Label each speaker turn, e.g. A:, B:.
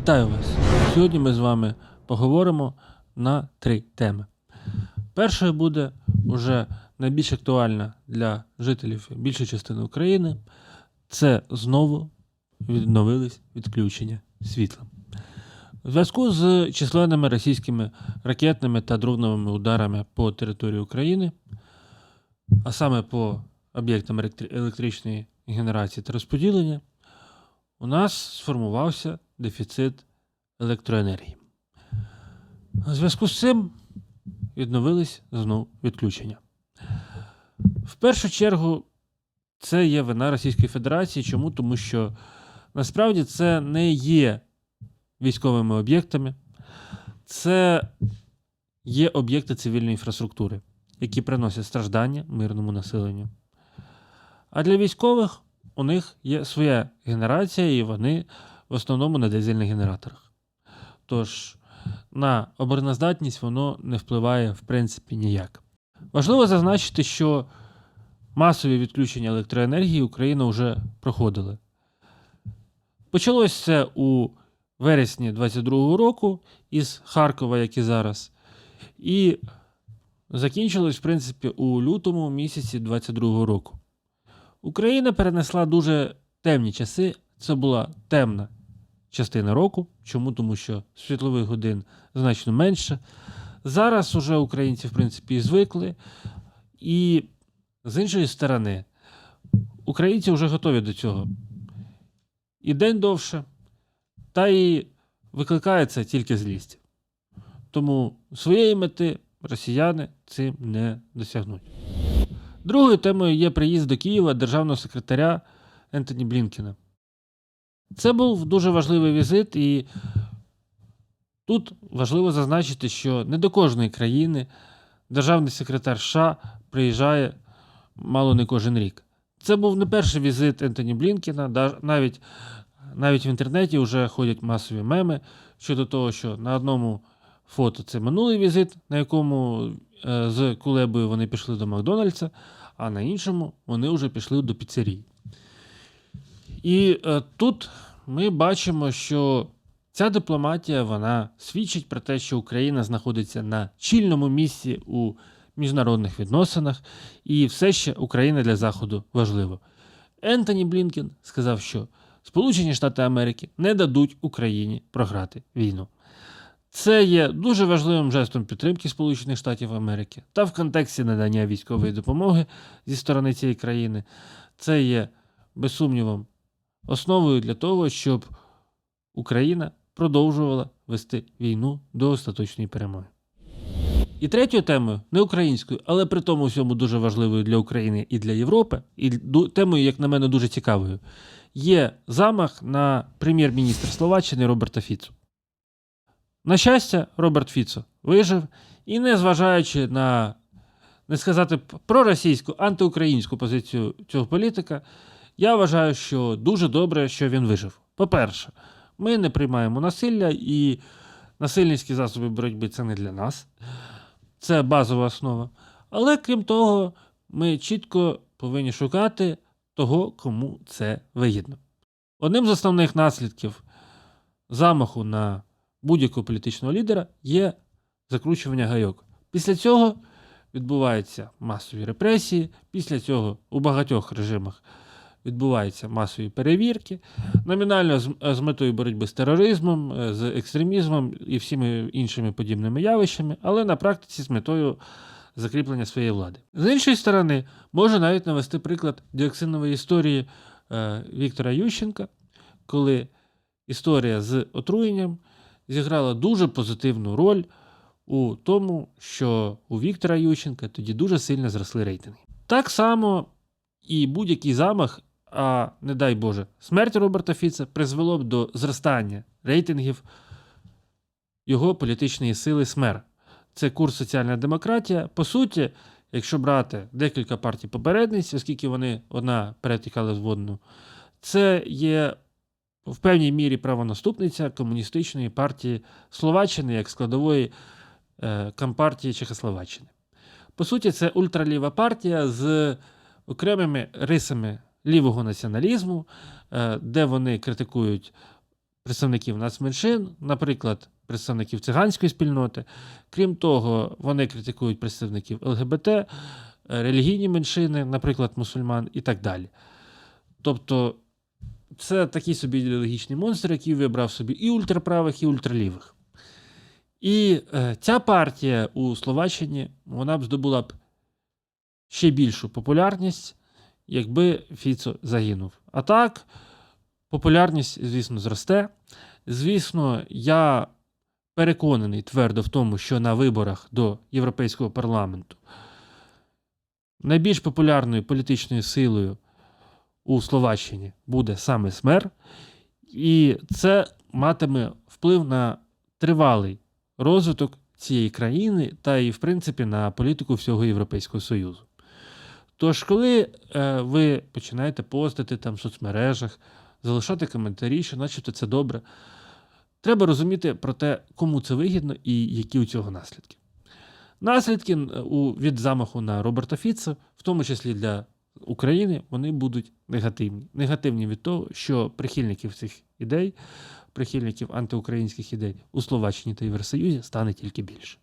A: Вітаю вас! Сьогодні ми з вами поговоримо на три теми. Першою буде уже найбільш актуальна для жителів більшої частини України. Це знову відновились відключення світла. У зв'язку з численними російськими ракетними та дроновими ударами по території України, а саме по об'єктам електричної генерації та розподілення, у нас сформувався дефіцит електроенергії. У зв'язку з цим відновились знов відключення. В першу чергу, це є вина Російської Федерації. Чому? Тому що насправді це не є військовими об'єктами, це є об'єкти цивільної інфраструктури, які приносять страждання мирному населенню. А для військових у них є своя генерація, і вони в основному на дизельних генераторах. Тож на обороноздатність воно не впливає в принципі ніяк. Важливо зазначити, що масові відключення електроенергії Україна вже проходила. Почалось це у вересні 22-го року із Харкова, як і зараз, і закінчилось, в принципі, у лютому місяці 22-го року. Україна перенесла дуже темні часи. Це була темна частина року. Чому? Тому що світлових годин значно менше. Зараз уже українці, в принципі, і звикли. І з іншої сторони, українці вже готові до цього. І день довше, та й викликає це тільки злість. Тому своєї мети росіяни цим не досягнуть. Другою темою є приїзд до Києва державного секретаря Ентоні Блінкена. Це був дуже важливий візит, і тут важливо зазначити, що не до кожної країни державний секретар США приїжджає мало не кожен рік. Це був не перший візит Ентоні Блінкена, да- навіть, навіть в інтернеті вже ходять масові меми щодо того, що на одному фото це минулий візит, на якому е, з Кулебою вони пішли до Макдональдса, а на іншому вони вже пішли до піцерії. І е, тут ми бачимо, що ця дипломатія вона свідчить про те, що Україна знаходиться на чільному місці у міжнародних відносинах, і все ще Україна для Заходу важливо. Ентоні Блінкен сказав, що Сполучені Штати Америки не дадуть Україні програти війну. Це є дуже важливим жестом підтримки Сполучених Штатів Америки та в контексті надання військової допомоги зі сторони цієї країни. Це є, без сумнівом, основою для того, щоб Україна продовжувала вести війну до остаточної перемоги. І третьою темою, не українською, але при тому всьому дуже важливою для України і для Європи, і темою, як на мене, дуже цікавою, є замах на прем'єр-міністра Словаччини Роберта Фіцу. На щастя, Роберт Фіцо вижив і, незважаючи на, не сказати проросійську, антиукраїнську позицію цього політика, я вважаю, що дуже добре, що він вижив. По-перше, ми не приймаємо насилля, і насильницькі засоби боротьби це не для нас. Це базова основа. Але крім того, ми чітко повинні шукати того, кому це вигідно. Одним з основних наслідків замаху на будь-якого політичного лідера є закручування гайок. Після цього відбуваються масові репресії, після цього у багатьох режимах відбуваються масові перевірки, номінально з, з метою боротьби з тероризмом, е, з екстремізмом і всіми іншими подібними явищами, але на практиці з метою закріплення своєї влади. З іншої сторони, можу навіть навести приклад діоксинової історії е, Віктора Ющенка, коли історія з отруєнням зіграла дуже позитивну роль у тому, що у Віктора Ющенка тоді дуже сильно зросли рейтинги. Так само і будь-який замах, а не дай Боже, смерть Роберта Фіца призвело б до зростання рейтингів його політичної сили СМЕР. Це курс соціальна демократія. По суті, якщо брати декілька партій попередниць, оскільки вони одна перетікала в одну, це є в певній мірі правонаступниця комуністичної партії Словаччини як складової е, компартії Чехословаччини. По суті, це ультраліва партія з окремими рисами лівого націоналізму, е, де вони критикують представників нацменшин, наприклад, представників циганської спільноти. Крім того, вони критикують представників ЛГБТ, е, релігійні меншини, наприклад, мусульман і так далі. Тобто, це такий собі ідеологічний монстр, який вибрав собі і ультраправих, і ультралівих. І е, ця партія у Словаччині вона б здобула б ще більшу популярність, якби Фіцо загинув. А так, популярність, звісно, зросте. Звісно, я переконаний твердо в тому, що на виборах до Європейського парламенту найбільш популярною політичною силою у Словаччині буде саме СМЕР, і це матиме вплив на тривалий розвиток цієї країни та і, в принципі, на політику всього Європейського Союзу. Тож, коли е, ви починаєте постити там в соцмережах, залишати коментарі, що начебто це добре, треба розуміти про те, кому це вигідно і які у цього наслідки. Наслідки у, від замаху на Роберта Фіца, в тому числі для України, вони будуть негативні. Негативні від того, що прихильників цих ідей, прихильників антиукраїнських ідей у Словаччині та Євросоюзі стане тільки більше.